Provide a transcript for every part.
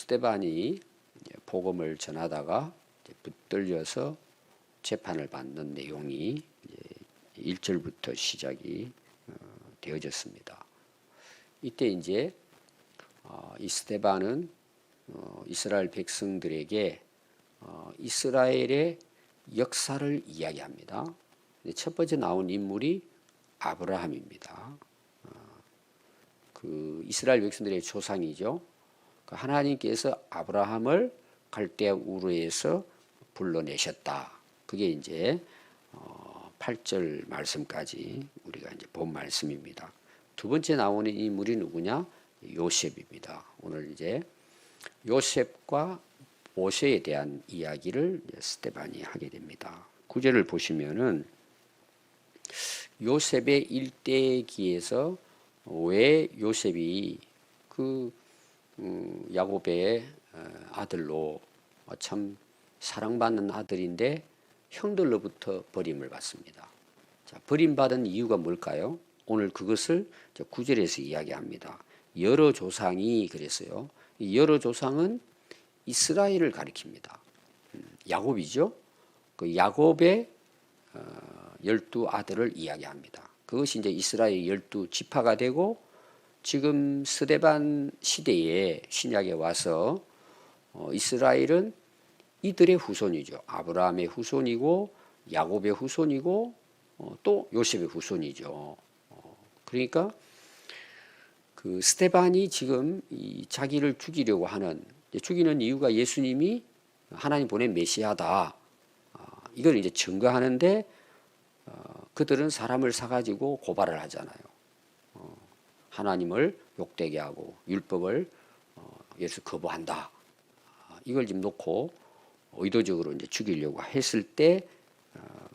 스테반이 복음을 전하다가 붙들려서 재판을 받는 내용이 이제 1절부터 시작이 어, 되어졌습니다. 이때 이제 어, 이 스테반은 어, 이스라엘 백성들에게 어, 이스라엘의 역사를 이야기합니다. 첫 번째 나온 인물이 아브라함입니다. 어, 그 이스라엘 백성들의 조상이죠. 그 하나님께서 아브라함을 갈대아 우르에서 불러내셨다. 그게 이제 어, 8절 말씀까지 우리가 이제 본 말씀입니다. 두 번째 나오는 인물이 누구냐? 요셉입니다. 오늘 이제 요셉과 모세에 대한 이야기를 스테반이 하게 됩니다. 구절을 보시면은 요셉의 일대기에서 왜 요셉이 그 음, 야곱의 어, 아들로 어, 참 사랑받는 아들인데 형들로부터 버림을 받습니다. 자, 버림받은 이유가 뭘까요? 오늘 그것을 저 구절에서 이야기합니다. 여러 조상이 그랬어요. 이 여러 조상은 이스라엘을 가리킵니다. 음, 야곱이죠. 그 야곱의 어, 열두 아들을 이야기합니다. 그것이 이제 이스라엘 열두 지파가 되고 지금 스데반 시대에 신약에 와서 어, 이스라엘은 이들의 후손이죠. 아브라함의 후손이고 야곱의 후손이고 어, 또 요셉의 후손이죠. 어, 그러니까 그 스테반이 지금 이 자기를 죽이려고 하는 죽이는 이유가 예수님이 하나님 보낸 메시아다. 어, 이걸 이제 증거하는데 어, 그들은 사람을 사가지고 고발을 하잖아요. 어, 하나님을 욕되게 하고 율법을 어, 예수 거부한다. 아, 이걸 지금 놓고 의도적으로 이제 죽이려고 했을 때 어,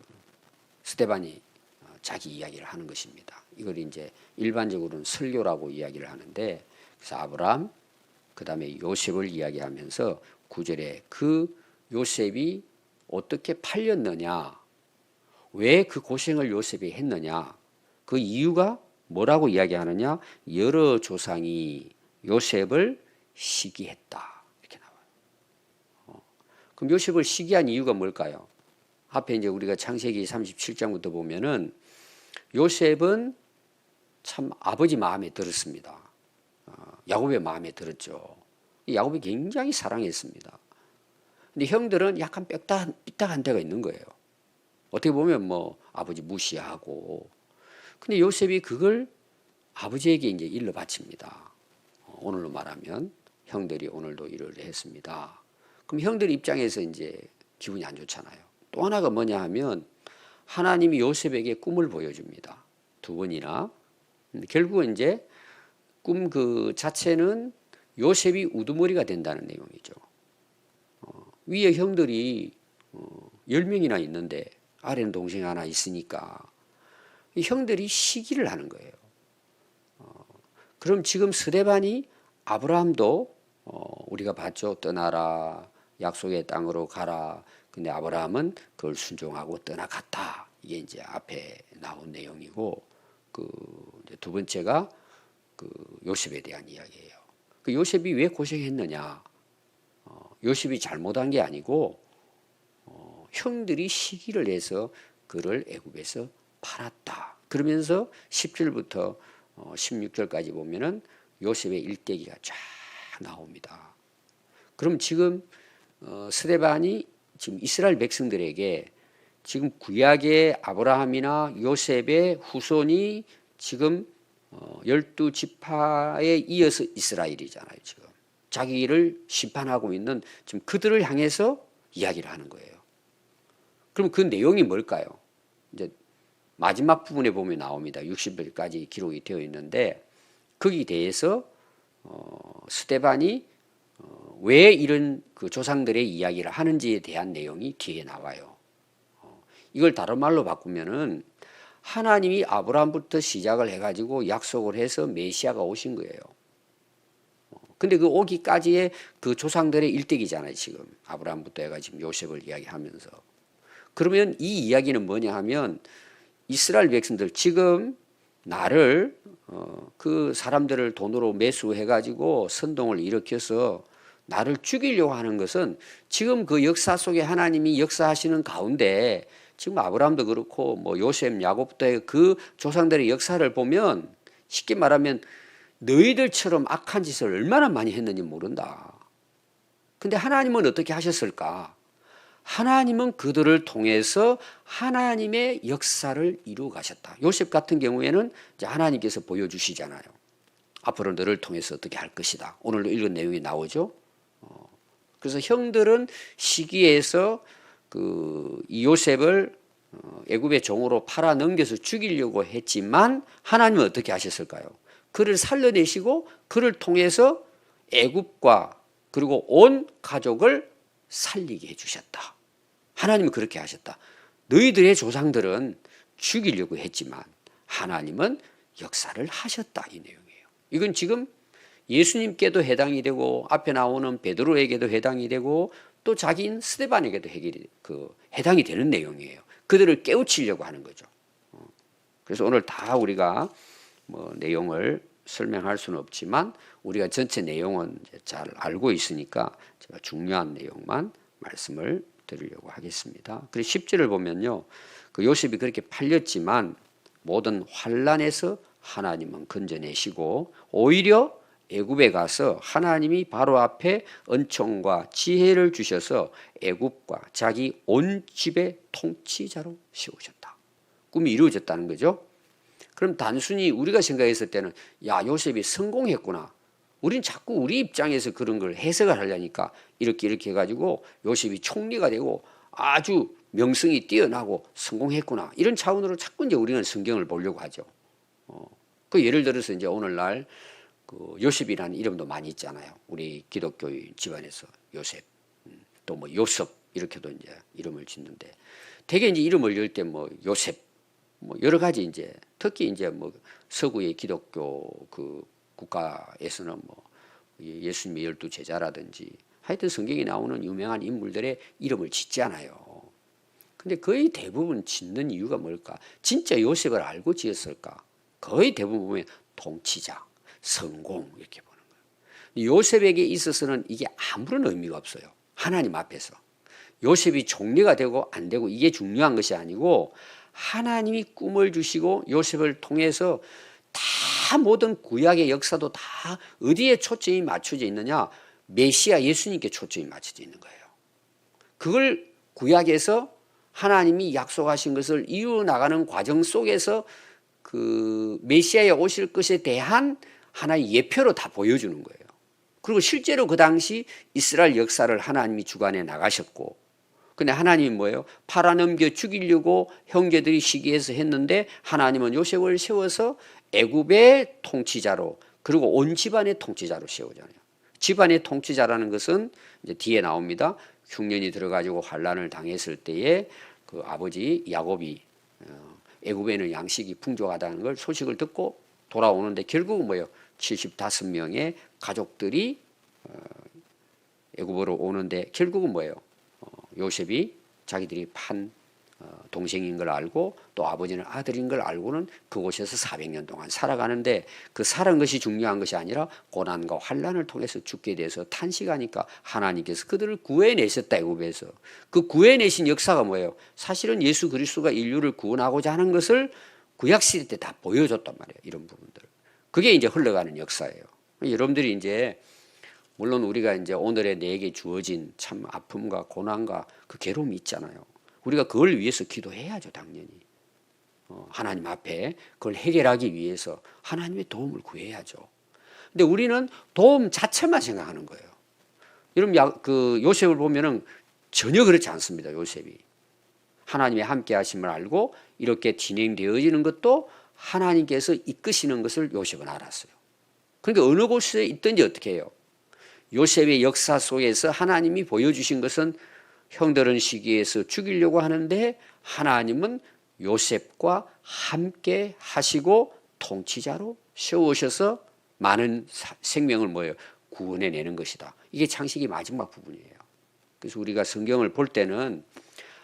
스테반이 어, 자기 이야기를 하는 것입니다. 이걸 이제 일반적으로는 설교라고 이야기를 하는데 그래서 아브라함 그다음에 요셉을 이야기하면서 구절에 그 요셉이 어떻게 팔렸느냐 왜 그 고생을 요셉이 했느냐 그 이유가 뭐라고 이야기하느냐 여러 조상이 요셉을 시기했다 이렇게 나와요. 어. 그럼 요셉을 시기한 이유가 뭘까요? 앞에 이제 우리가 창세기 37장부터 보면은 요셉은 참 아버지 마음에 들었습니다. 어, 야곱의 마음에 들었죠. 야곱이 굉장히 사랑했습니다. 근데 형들은 약간 빽딱, 삐딱한 데가 있는 거예요. 어떻게 보면 뭐 아버지 무시하고. 근데 요셉이 그걸 아버지에게 이제 일러 바칩니다. 어, 오늘로 말하면 형들이 오늘도 일을 했습니다. 그럼 형들 입장에서 이제 기분이 안 좋잖아요. 또 하나가 뭐냐 하면 하나님이 요셉에게 꿈을 보여줍니다. 두 번이나. 결국은 이제 꿈 그 자체는 요셉이 우두머리가 된다는 내용이죠. 어, 위에 형들이 어, 10명이나 있는데 아래는 동생 하나 있으니까 이 형들이 시기를 하는 거예요. 어, 그럼 지금 스데반이 아브라함도 어, 우리가 봤죠. 떠나라. 약속의 땅으로 가라. 근데 아브라함은 그걸 순종하고 떠나갔다. 이게 이제 앞에 나온 내용이고 그 두 번째가 그 요셉에 대한 이야기예요. 그 요셉이 왜 고생했느냐? 어, 요셉이 잘못한 게 아니고 어, 형들이 시기를 해서 그를 애굽에서 팔았다. 그러면서 10절부터 어, 16절까지 보면은 요셉의 일대기가 쫙 나옵니다. 그럼 지금 어, 스데반이 지금 이스라엘 백성들에게 지금 구약의 아브라함이나 요셉의 후손이 지금 어, 열두 지파에 이어서 이스라엘이잖아요. 지금 자기를 심판하고 있는 지금 그들을 향해서 이야기를 하는 거예요. 그럼 그 내용이 뭘까요? 이제 마지막 부분에 보면 나옵니다. 60절까지 기록이 되어 있는데 거기 대해서 어, 스테반이 어, 왜 이런 그 조상들의 이야기를 하는지에 대한 내용이 뒤에 나와요. 어, 이걸 다른 말로 바꾸면은 하나님이 아브라함부터 시작을 해가지고 약속을 해서 메시아가 오신 거예요. 어, 근데 그 오기까지의 그 조상들의 일대기잖아요, 지금. 아브라함부터 해가 지고 요셉을 이야기하면서. 그러면 이 이야기는 뭐냐 하면 이스라엘 백성들 지금 나를 어, 그 사람들을 돈으로 매수해 가지고 선동을 일으켜서 나를 죽이려고 하는 것은 지금 그 역사 속에 하나님이 역사하시는 가운데 지금 아브라함도 그렇고 뭐 요셉, 야곱도의 그 조상들의 역사를 보면 쉽게 말하면 너희들처럼 악한 짓을 얼마나 많이 했는지 모른다. 근데 하나님은 어떻게 하셨을까? 하나님은 그들을 통해서 하나님의 역사를 이루어 가셨다. 요셉 같은 경우에는 하나님께서 보여주시잖아요. 앞으로 너를 통해서 어떻게 할 것이다. 오늘도 읽은 내용이 나오죠. 어, 그래서 형들은 시기에서 그이 요셉을 어, 애굽의 종으로 팔아 넘겨서 죽이려고 했지만 하나님은 어떻게 하셨을까요? 그를 살려내시고 그를 통해서 애굽과 그리고 온 가족을 살리게 해주셨다. 하나님은 그렇게 하셨다. 너희들의 조상들은 죽이려고 했지만 하나님은 역사를 하셨다 이 내용이에요. 이건 지금 예수님께도 해당이 되고 앞에 나오는 베드로에게도 해당이 되고 또 자기인 스테반에게도 해결이 그 해당이 되는 내용이에요. 그들을 깨우치려고 하는 거죠. 어. 그래서 오늘 다 우리가 뭐 내용을 설명할 수는 없지만 우리가 전체 내용은 잘 알고 있으니까 제가 중요한 내용만 말씀을 드리려고 하겠습니다. 그리고 10절을 보면요. 그 요셉이 그렇게 팔렸지만 모든 환란에서 하나님은 건져내시고 오히려 애굽에 가서 하나님이 바로 앞에 은총과 지혜를 주셔서 애굽과 자기 온 집의 통치자로 세우셨다. 꿈이 이루어졌다는 거죠. 그럼 단순히 우리가 생각했을 때는 야 요셉이 성공했구나. 우린 자꾸 우리 입장에서 그런 걸 해석을 하려니까 이렇게 이렇게 해가지고 요셉이 총리가 되고 아주 명성이 뛰어나고 성공했구나 이런 차원으로 자꾸 이제 우리는 성경을 보려고 하죠. 어. 그 예를 들어서 이제 오늘날 그 요셉이라는 이름도 많이 있잖아요. 우리 기독교 집안에서 요셉, 음, 또뭐 요섭 이렇게도 이제 이름을 짓는데 대개 이제 이름을 열 때 뭐 요셉, 뭐 여러 가지 이제 특히 이제 뭐 서구의 기독교 그 국가에서는 뭐 예수님의 열두 제자라든지 하여튼 성경에 나오는 유명한 인물들의 이름을 짓지 않아요. 근데 거의 대부분 짓는 이유가 뭘까? 진짜 요셉을 알고 지었을까? 거의 대부분 보면 통치자, 성공 이렇게 보는 거예요. 요셉에게 있어서는 이게 아무런 의미가 없어요. 하나님 앞에서. 요셉이 총리가 되고 안 되고 이게 중요한 것이 아니고 하나님이 꿈을 주시고 요셉을 통해서 다 모든 구약의 역사도 다 어디에 초점이 맞춰져 있느냐? 메시아 예수님께 초점이 맞춰져 있는 거예요. 그걸 구약에서 하나님이 약속하신 것을 이루 나가는 과정 속에서 그 메시아에 오실 것에 대한 하나의 예표로 다 보여주는 거예요. 그리고 실제로 그 당시 이스라엘 역사를 하나님이 주관해 나가셨고, 근데 하나님이 뭐예요? 팔아넘겨 죽이려고 형제들이 시기해서 했는데 하나님은 요셉을 세워서 애굽의 통치자로 그리고 온 집안의 통치자로 세우잖아요. 집안의 통치자라는 것은 이제 뒤에 나옵니다. 흉년이 들어가지고 환란을 당했을 때에 그 아버지 야곱이 어, 애굽에는 양식이 풍족하다는 걸 소식을 듣고 돌아오는데 결국은 뭐예요? 75명의 가족들이 어, 애굽으로 오는데 결국은 뭐예요? 어, 요셉이 자기들이 판 어, 동생인 걸 알고 또 아버지는 아들인 걸 알고는 그곳에서 400년 동안 살아가는데 그 살은 것이 중요한 것이 아니라 고난과 환란을 통해서 죽게 돼서 탄식하니까 하나님께서 그들을 구해내셨다 애굽에서 그 구해내신 역사가 뭐예요? 사실은 예수 그리스도가 인류를 구원하고자 하는 것을 구약 시대 때 다 보여줬단 말이에요. 이런 부분들. 그게 이제 흘러가는 역사예요. 여러분들이 이제 물론 우리가 이제 오늘의 내게 주어진 참 아픔과 고난과 그 괴로움이 있잖아요. 우리가 그걸 위해서 기도해야죠, 당연히. 어, 하나님 앞에 그걸 해결하기 위해서 하나님의 도움을 구해야죠. 근데 우리는 도움 자체만 생각하는 거예요. 여러분, 야, 그 요셉을 보면은 전혀 그렇지 않습니다, 요셉이. 하나님의 함께 하심을 알고 이렇게 진행되어지는 것도 하나님께서 이끄시는 것을 요셉은 알았어요. 그러니까 어느 곳에 있든지 어떻게 해요? 요셉의 역사 속에서 하나님이 보여주신 것은 형들은 시기에서 죽이려고 하는데 하나님은 요셉과 함께 하시고 통치자로 세우셔서 많은 생명을 뭐예요? 구원해 내는 것이다. 이게 창식이 마지막 부분이에요. 그래서 우리가 성경을 볼 때는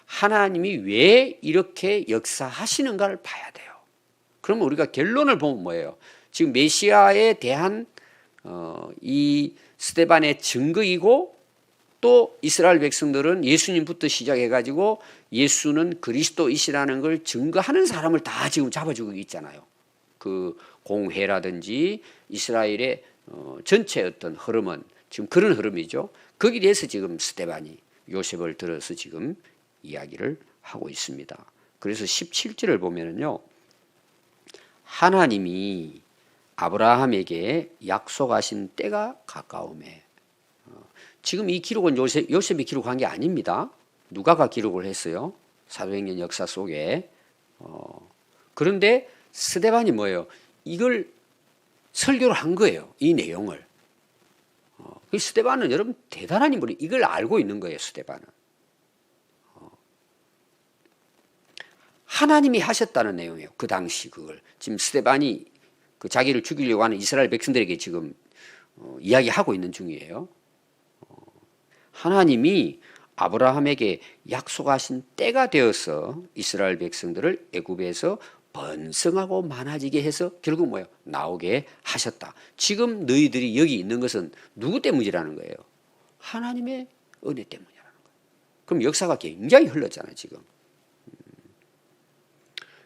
하나님이 왜 이렇게 역사하시는가를 봐야 돼요. 그러면 우리가 결론을 보면 뭐예요? 지금 메시아에 대한 어, 이 스테반의 증거이고 또 이스라엘 백성들은 예수님부터 시작해 가지고 예수는 그리스도이시라는 걸 증거하는 사람을 다 지금 잡아주고 있잖아요. 그 공회라든지 이스라엘의 어, 전체 어떤 흐름은 지금 그런 흐름이죠. 거기에 대해서 지금 스테반이 요셉을 들어서 지금 이야기를 하고 있습니다. 그래서 17절을 보면은요. 하나님이 아브라함에게 약속하신 때가 가까움에 어, 지금 이 기록은 요셉, 요셉이 기록한 게 아닙니다. 누가가 기록을 했어요. 사도행전 역사 속에. 어, 그런데 스데반이 뭐예요? 이걸 설교를 한 거예요. 이 내용을. 어, 그 스데반은 여러분 대단한 인물이 이걸 알고 있는 거예요. 스데반은. 어, 하나님이 하셨다는 내용이에요. 그 당시 그걸. 지금 스데반이 그 자기를 죽이려고 하는 이스라엘 백성들에게 지금 어, 이야기하고 있는 중이에요. 어, 하나님이 아브라함에게 약속하신 때가 되어서 이스라엘 백성들을 애굽에서 번성하고 많아지게 해서 결국 뭐예요? 나오게 하셨다. 지금 너희들이 여기 있는 것은 누구 때문이라는 거예요? 하나님의 은혜 때문이라는 거예요. 그럼 역사가 굉장히 흘렀잖아요, 지금. 음.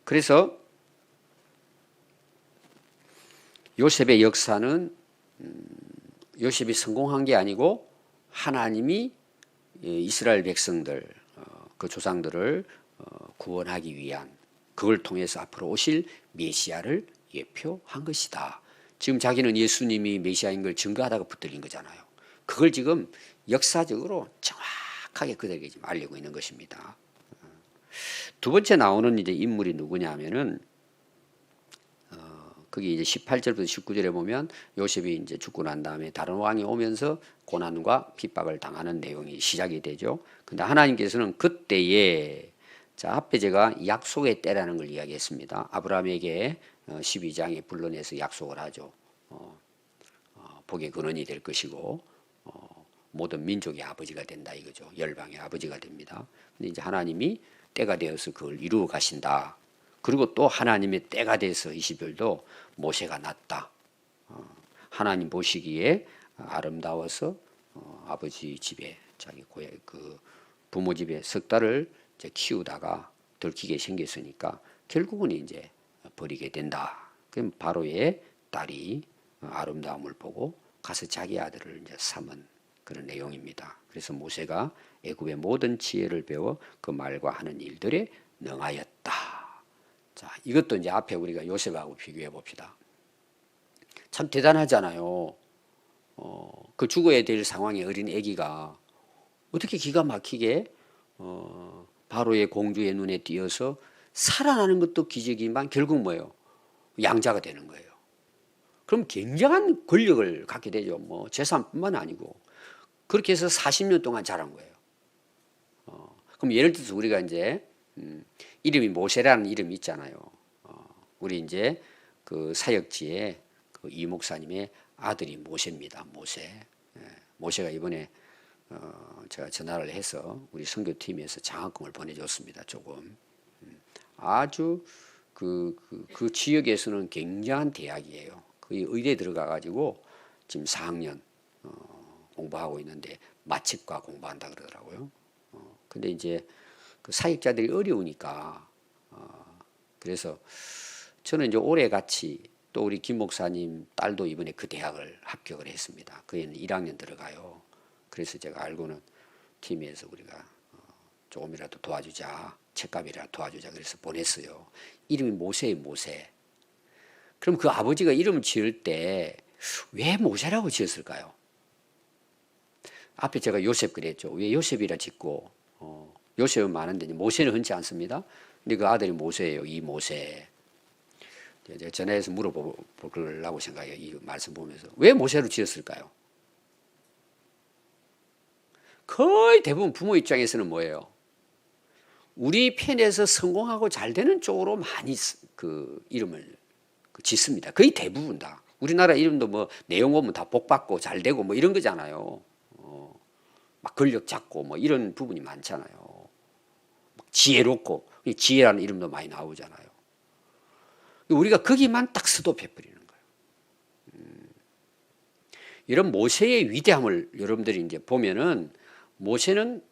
그래서 요셉의 역사는 음, 요셉이 성공한 게 아니고 하나님이 이스라엘 백성들 어, 그 조상들을 어, 구원하기 위한 그걸 통해서 앞으로 오실 메시아를 예표한 것이다. 지금 자기는 예수님이 메시아인 걸 증거하다가 붙들린 거잖아요. 그걸 지금 역사적으로 정확하게 그들에게 지금 알리고 있는 것입니다. 어, 두 번째 나오는 이제 인물이 누구냐면은 거기 이제 18절부터 19절에 보면 요셉이 이제 죽고 난 다음에 다른 왕이 오면서 고난과 핍박을 당하는 내용이 시작이 되죠. 근데 하나님께서는 그때에 자 앞에 제가 약속의 때라는 걸 이야기했습니다. 아브라함에게 12장에 어, 불러내서 약속을 하죠. 어, 어, 복의 근원이 될 것이고 어, 모든 민족의 아버지가 된다 이거죠. 열방의 아버지가 됩니다. 근데 이제 하나님이 때가 되어서 그걸 이루어 가신다. 그리고 또 하나님의 때가 돼서 20일도 모세가 났다. 어, 하나님 보시기에 아름다워서 어, 아버지 집에 자기 고향 그 부모 집에 석 달을 키우다가 들키게 생겼으니까 결국은 이제 버리게 된다. 그럼 바로의 딸이 아름다움을 보고 가서 자기 아들을 이제 삼은 그런 내용입니다. 그래서 모세가 애굽의 모든 지혜를 배워 그 말과 하는 일들에 능하였다. 자, 이것도 이제 앞에 우리가 요셉하고 비교해 봅시다. 참 대단하잖아요. 어, 그 죽어야 될 상황에 어린 아기가 어떻게 기가 막히게 어, 바로의 공주의 눈에 띄어서 살아나는 것도 기적이지만 결국 뭐예요? 양자가 되는 거예요. 그럼 굉장한 권력을 갖게 되죠. 뭐 재산뿐만 아니고 그렇게 해서 40년 동안 자란 거예요. 어, 그럼 예를 들어서 우리가 이제 음, 이름이 모세라는 이름이 있잖아요. 어, 우리 이제 그 사역지에 그 이 목사님의 아들이 모세입니다. 모세. 예, 모세가 이번에 어, 제가 전화를 해서 우리 선교팀에서 장학금을 보내줬습니다. 조금 음, 아주 그, 그, 그 지역에서는 굉장한 대학이에요. 그 의대 들어가 가지고 지금 4학년 어, 공부하고 있는데 마측과 공부한다 그러더라고요. 어, 근데 이제 그 사역자들이 어려우니까 어, 그래서 저는 이제 올해 같이 또 우리 김 목사님 딸도 이번에 그 대학을 합격을 했습니다. 그 애는 1학년 들어가요. 그래서 제가 알고는 팀에서 우리가 어, 조금이라도 도와주자, 책값이라도 도와주자 그래서 보냈어요. 이름이 모세의 모세. 그럼 그 아버지가 이름을 지을 때 왜 모세라고 지었을까요? 앞에 제가 요셉 그랬죠. 왜 요셉이라 짓고 어, 요셉은 많은데 모세는 흔치 않습니다. 근데 그 아들이 모세예요. 이 모세. 제가 전화해서 물어보려고 생각해요. 이 말씀 보면서. 왜 모세로 지었을까요? 거의 대부분 부모 입장에서는 뭐예요? 우리 편에서 성공하고 잘 되는 쪽으로 많이 그 이름을 그 짓습니다. 거의 대부분 다. 우리나라 이름도 뭐 내용 보면 다 복받고 잘 되고 뭐 이런 거잖아요. 어, 막 권력 잡고 뭐 이런 부분이 많잖아요. 지혜롭고 지혜라는 이름도 많이 나오잖아요. 우리가 거기만 딱 스톱해 버리는 거예요. 음. 이런 모세의 위대함을 여러분들이 이제 보면은 모세는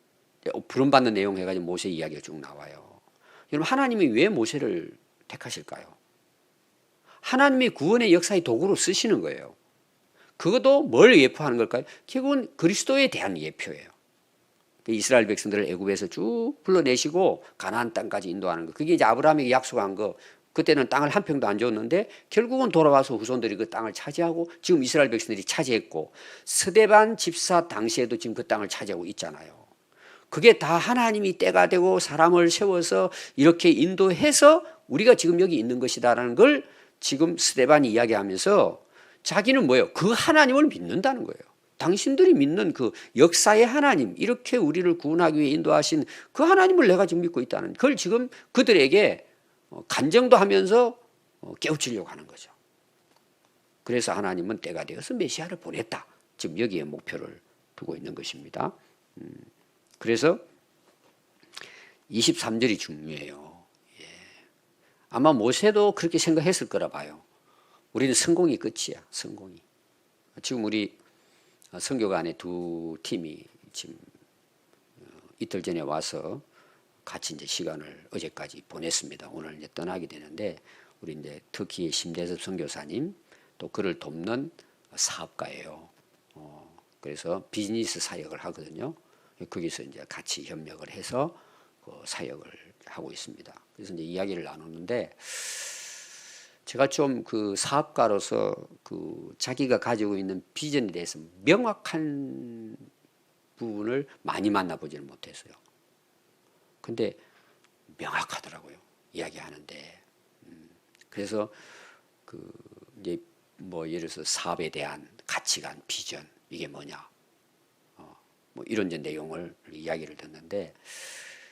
부름받는 내용 해가지고 모세 이야기가 쭉 나와요. 여러분 하나님이 왜 모세를 택하실까요? 하나님이 구원의 역사의 도구로 쓰시는 거예요. 그것도 뭘 예표하는 걸까요? 결국은 그리스도에 대한 예표예요. 이스라엘 백성들을 애굽에서 쭉 불러내시고 가나안 땅까지 인도하는 거. 그게 이제 아브라함에게 약속한 거. 그때는 땅을 한 평도 안 줬는데 결국은 돌아와서 후손들이 그 땅을 차지하고 지금 이스라엘 백성들이 차지했고 스데반 집사 당시에도 지금 그 땅을 차지하고 있잖아요. 그게 다 하나님이 때가 되고 사람을 세워서 이렇게 인도해서 우리가 지금 여기 있는 것이다라는 걸 지금 스데반이 이야기하면서 자기는 뭐예요? 그 하나님을 믿는다는 거예요. 당신들이 믿는 그 역사의 하나님, 이렇게 우리를 구원하기 위해 인도하신 그 하나님을 내가 지금 믿고 있다는 그걸 지금 그들에게 어, 간정도 하면서 어, 깨우치려고 하는 거죠. 그래서 하나님은 때가 되어서 메시아를 보냈다. 지금 여기에 목표를 두고 있는 것입니다. 음, 그래서 23절이 중요해요. 예. 아마 모세도 그렇게 생각했을 거라 봐요. 우리는 성공이 끝이야, 성공이. 지금 우리 성교관의 두 팀이 지금 어, 이틀 전에 와서 같이 이제 시간을 어제까지 보냈습니다. 오늘 이제 떠나게 되는데 우리 이제 터키의 심대섭 선교사님 또 그를 돕는 사업가예요. 어, 그래서 비즈니스 사역을 하거든요. 거기서 이제 같이 협력을 해서 그 사역을 하고 있습니다. 그래서 이제 이야기를 나누는데 제가 좀 그 사업가로서 그 자기가 가지고 있는 비전에 대해서 명확한 부분을 많이 만나보지는 못했어요. 근데 명확하더라고요. 이야기하는데. 음, 그래서 그 이제 뭐 예를 들어서 사업에 대한 가치관, 비전 이게 뭐냐. 어, 뭐 이런 내용을 이야기를 듣는데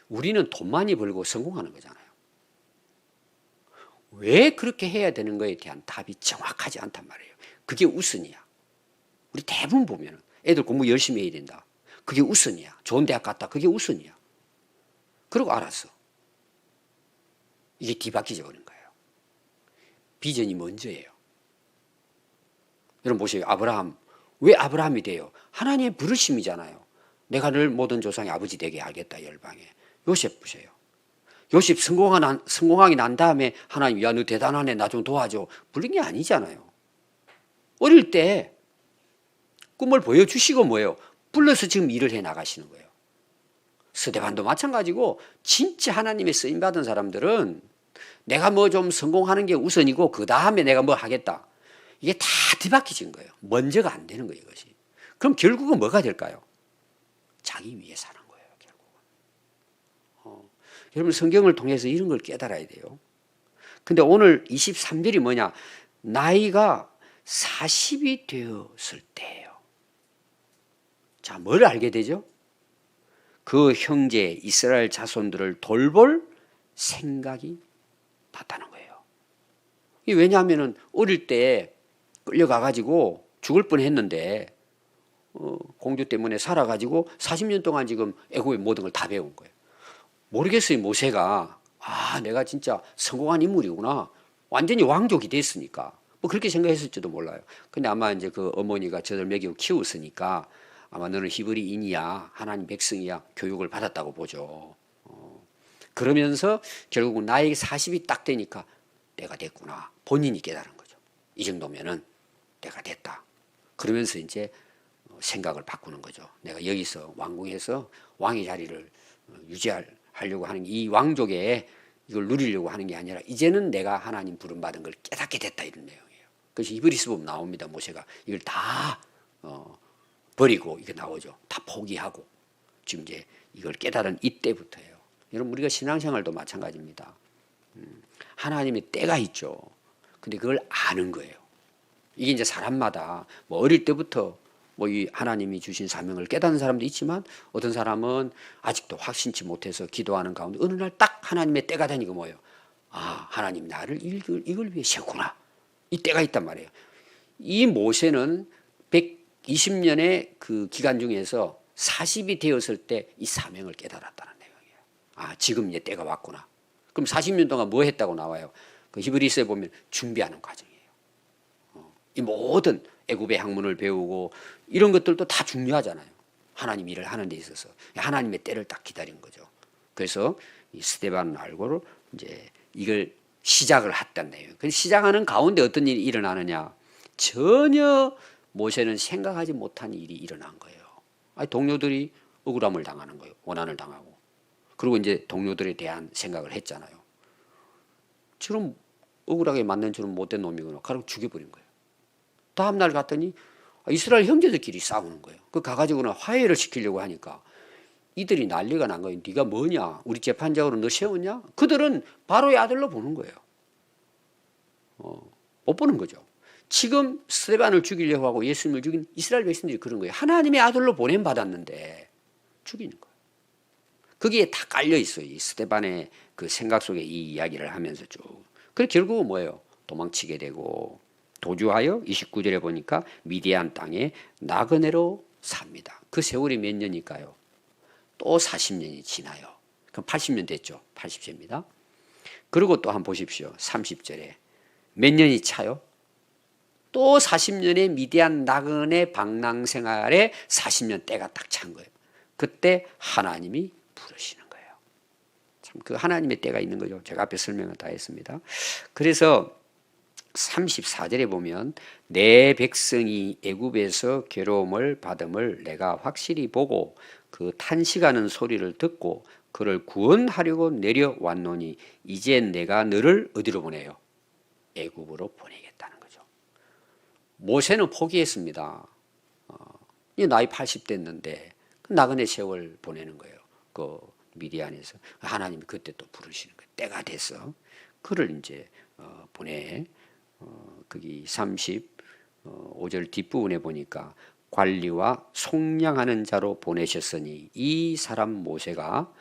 우리는 돈 많이 벌고 성공하는 거잖아요. 왜 그렇게 해야 되는 거에 대한 답이 정확하지 않단 말이에요. 그게 우선이야. 우리 대부분 보면 애들 공부 열심히 해야 된다. 그게 우선이야. 좋은 대학 갔다. 그게 우선이야. 그러고 알았어. 이게 뒤바뀌져 버린 거예요. 비전이 먼저예요. 여러분 보세요. 아브라함. 왜 아브라함이 돼요? 하나님의 부르심이잖아요. 내가 늘 모든 조상의 아버지 되게 하겠다 열방에. 요셉 보세요. 요셉 성공한, 성공하기 난 다음에 하나님, 야, 너 대단하네. 나 좀 도와줘. 부른 게 아니잖아요. 어릴 때 꿈을 보여주시고 뭐예요? 불러서 지금 일을 해 나가시는 거예요. 스데반도 마찬가지고 진짜 하나님의 쓰임 받은 사람들은 내가 뭐 좀 성공하는 게 우선이고 그 다음에 내가 뭐 하겠다. 이게 다 뒤바뀌진 거예요. 먼저가 안 되는 거예요, 이것이. 그럼 결국은 뭐가 될까요? 자기 결국은. 어. 여러분 성경을 통해서 이런 걸 깨달아야 돼요. 근데 오늘 23절이 뭐냐? 나이가 40이 되었을 때예요. 자, 뭘 알게 되죠? 그 형제 이스라엘 자손들을 돌볼 생각이 났다는 거예요. 왜냐하면 어릴 때 끌려가 가지고 죽을 뻔했는데 어, 공주 때문에 살아가지고 40년 동안 지금 애국의 모든 걸 다 배운 거예요. 모르겠어요 모세가 아 내가 진짜 성공한 인물이구나 완전히 왕족이 됐으니까 뭐 그렇게 생각했을지도 몰라요. 근데 아마 이제 그 어머니가 저들 먹이고 키웠으니까 아마 너는 히브리인이야 하나님 백성이야 교육을 받았다고 보죠. 어. 그러면서 결국은 나에게 40이 딱 되니까 내가 됐구나 본인이 깨달은 거죠. 이 정도면은 내가 됐다. 그러면서 이제 생각을 바꾸는 거죠. 내가 여기서 왕궁에서 왕의 자리를 유지 하려고 하는 이 왕족에 이걸 누리려고 하는 게 아니라 이제는 내가 하나님 부름 받은 걸 깨닫게 됐다 이런 내용이에요. 그래서 히브리스 보면 나옵니다. 모세가 이걸 다 어, 버리고 이게 나오죠. 다 포기하고 지금 이제 이걸 깨달은 이때부터예요. 여러분 우리가 신앙생활도 마찬가지입니다. 음, 하나님의 때가 있죠. 근데 그걸 아는 거예요. 이게 이제 사람마다 뭐 어릴 때부터 뭐 이 하나님이 주신 사명을 깨닫는 사람도 있지만 어떤 사람은 아직도 확신치 못해서 기도하는 가운데 어느 날 딱 하나님의 때가 되니까 뭐예요? 아 하나님 나를 이걸, 이걸 위해 세구나. 이 때가 있단 말이에요. 이 모세는 120년의 그 기간 중에서 40이 되었을 때 이 사명을 깨달았다는 내용이에요. 아 지금 이제 때가 왔구나. 그럼 40년 동안 뭐 했다고 나와요? 그 히브리서에 보면 준비하는 과정이에요. 어, 이 모든 애굽의 학문을 배우고 이런 것들도 다 중요하잖아요. 하나님 일을 하는 데 있어서 하나님의 때를 딱 기다린 거죠. 그래서 이 스테반 알고를 이제 이걸 시작을 했다네요. 그 시작하는 가운데 어떤 일이 일어나느냐? 전혀 모세는 생각하지 못한 일이 일어난 거예요. 아니, 동료들이 억울함을 당하는 거예요. 원한을 당하고. 그리고 이제 동료들에 대한 생각을 했잖아요. 저런 억울하게 만든 저런 못된 놈이구나. 가로 죽여버린 거예요. 다음 날 갔더니 이스라엘 형제들끼리 싸우는 거예요. 그 가가지고는 화해를 시키려고 하니까 이들이 난리가 난 거예요. 네가 뭐냐? 우리 재판장으로 너 세웠냐? 그들은 바로의 아들로 보는 거예요. 어, 못 보는 거죠. 지금 스테반을 죽이려고 하고 예수님을 죽인 이스라엘 백성들이 그런 거예요. 하나님의 아들로 보냄 받았는데 죽이는 거예요. 거기에 다 깔려 있어요. 이 스테반의 그 생각 속에 이 이야기를 하면서 쭉. 그래 결국은 뭐예요? 도망치게 되고 도주하여 29절에 보니까 미디안 땅에 나그네로 삽니다. 그 세월이 몇 년일까요? 또 40년이 지나요. 그럼 80년 됐죠. 80세입니다. 그리고 또 한번 보십시오. 30절에 몇 년이 차요? 또 40년의 미디안 나그네 방랑 생활에 40년 때가 딱 찬 거예요. 그때 하나님이 부르시는 거예요. 참 그 하나님의 때가 있는 거죠. 제가 앞에 설명을 다 했습니다. 그래서 34절에 보면 내 백성이 애굽에서 괴로움을 받음을 내가 확실히 보고 그 탄식하는 소리를 듣고 그를 구원하려고 내려왔노니 이제 내가 너를 어디로 보내요? 애굽으로 보내겠다는 거죠. 모세는 포기했습니다. 어, 이 나이 80 됐는데 그 나그네 세월 보내는 거예요. 그 미디안에서 하나님이 그때 또 부르시는 거예요. 때가 돼서 그를 이제 어, 보내. 어, 거기 35절 뒷부분에 보니까 관리와 속량하는 자로 보내셨으니 이 사람 모세가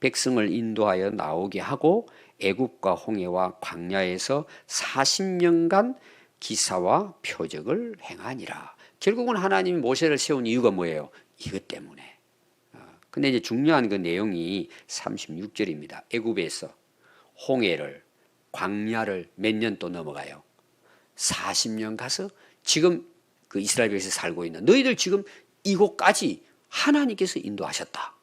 백성을 인도하여 나오게 하고 애굽과 홍해와 광야에서 40년간 기사와 표적을 행하니라. 결국은 하나님이 모세를 세운 이유가 뭐예요? 이것 때문에. 아, 근데 이제 중요한 그 내용이 36절입니다. 애굽에서 홍해를 광야를 몇 년 또 넘어가요. 40년 가서 지금 그 이스라엘에서 살고 있는 너희들 지금 이곳까지 하나님께서 인도하셨다.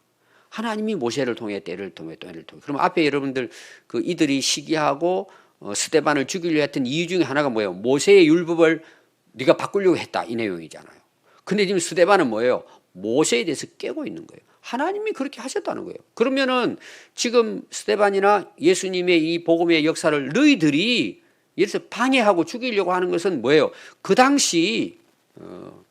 하나님이 모세를 통해 때를 통해 때를 통해. 그럼 앞에 여러분들 그 이들이 시기하고 어, 스테반을 죽이려 했던 이유 중에 하나가 뭐예요? 모세의 율법을 네가 바꾸려고 했다 이 내용이잖아요. 근데 지금 스테반은 뭐예요? 모세에 대해서 깨고 있는 거예요. 하나님이 그렇게 하셨다는 거예요. 그러면은 지금 스테반이나 예수님의 이 복음의 역사를 너희들이 들어서 방해하고 죽이려고 하는 것은 뭐예요? 그 당시 어,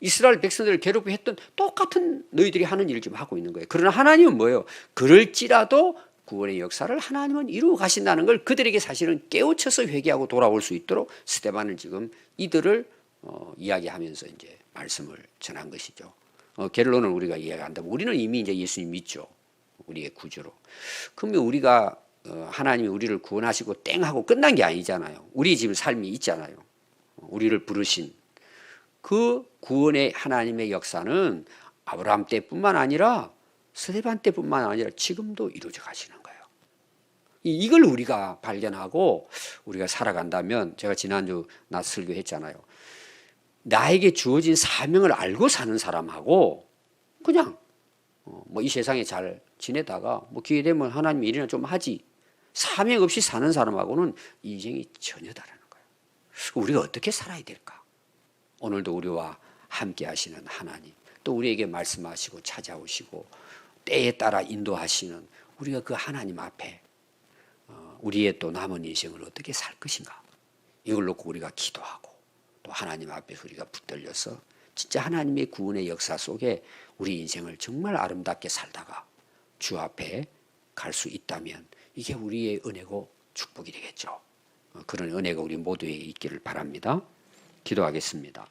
이스라엘 백성들을 괴롭혔던 똑같은 너희들이 하는 일을 지금 하고 있는 거예요. 그러나 하나님은 뭐예요? 그럴지라도 구원의 역사를 하나님은 이루어 가신다는 걸 그들에게 사실은 깨우쳐서 회개하고 돌아올 수 있도록 스테반을 지금 이들을 어, 이야기하면서 이제 말씀을 전한 것이죠. 어, 결론을 우리가 이야기한다면 우리는 이미 이제 예수님 믿죠. 우리의 구주로. 그러면 우리가 어, 하나님이 우리를 구원하시고 땡 하고 끝난 게 아니잖아요. 우리 지금 삶이 있잖아요. 우리를 부르신 그 구원의 하나님의 역사는 아브라함 때뿐만 아니라 스테반 때뿐만 아니라 지금도 이루어져 가시는 거예요. 이걸 우리가 발견하고 우리가 살아간다면 제가 지난주 낮 설교했잖아요. 나에게 주어진 사명을 알고 사는 사람하고 그냥 어, 뭐이 세상에 잘 지내다가 뭐 기회 되면 하나님 일이나 좀 하지 사명 없이 사는 사람하고는 인생이 전혀 다르는 거예요. 우리가 어떻게 살아야 될까? 오늘도 우리와 함께 하시는 하나님, 또 우리에게 말씀하시고 찾아오시고 때에 따라 인도하시는 우리가 그 하나님 앞에 어, 우리의 또 남은 인생을 어떻게 살 것인가? 이걸 놓고 우리가 기도하고 또 하나님 앞에 우리가 붙들려서 진짜 하나님의 구원의 역사 속에 우리 인생을 정말 아름답게 살다가 주 앞에 갈 수 있다면 이게 우리의 은혜고 축복이 되겠죠. 어, 그런 은혜가 우리 모두에게 있기를 바랍니다. 기도하겠습니다.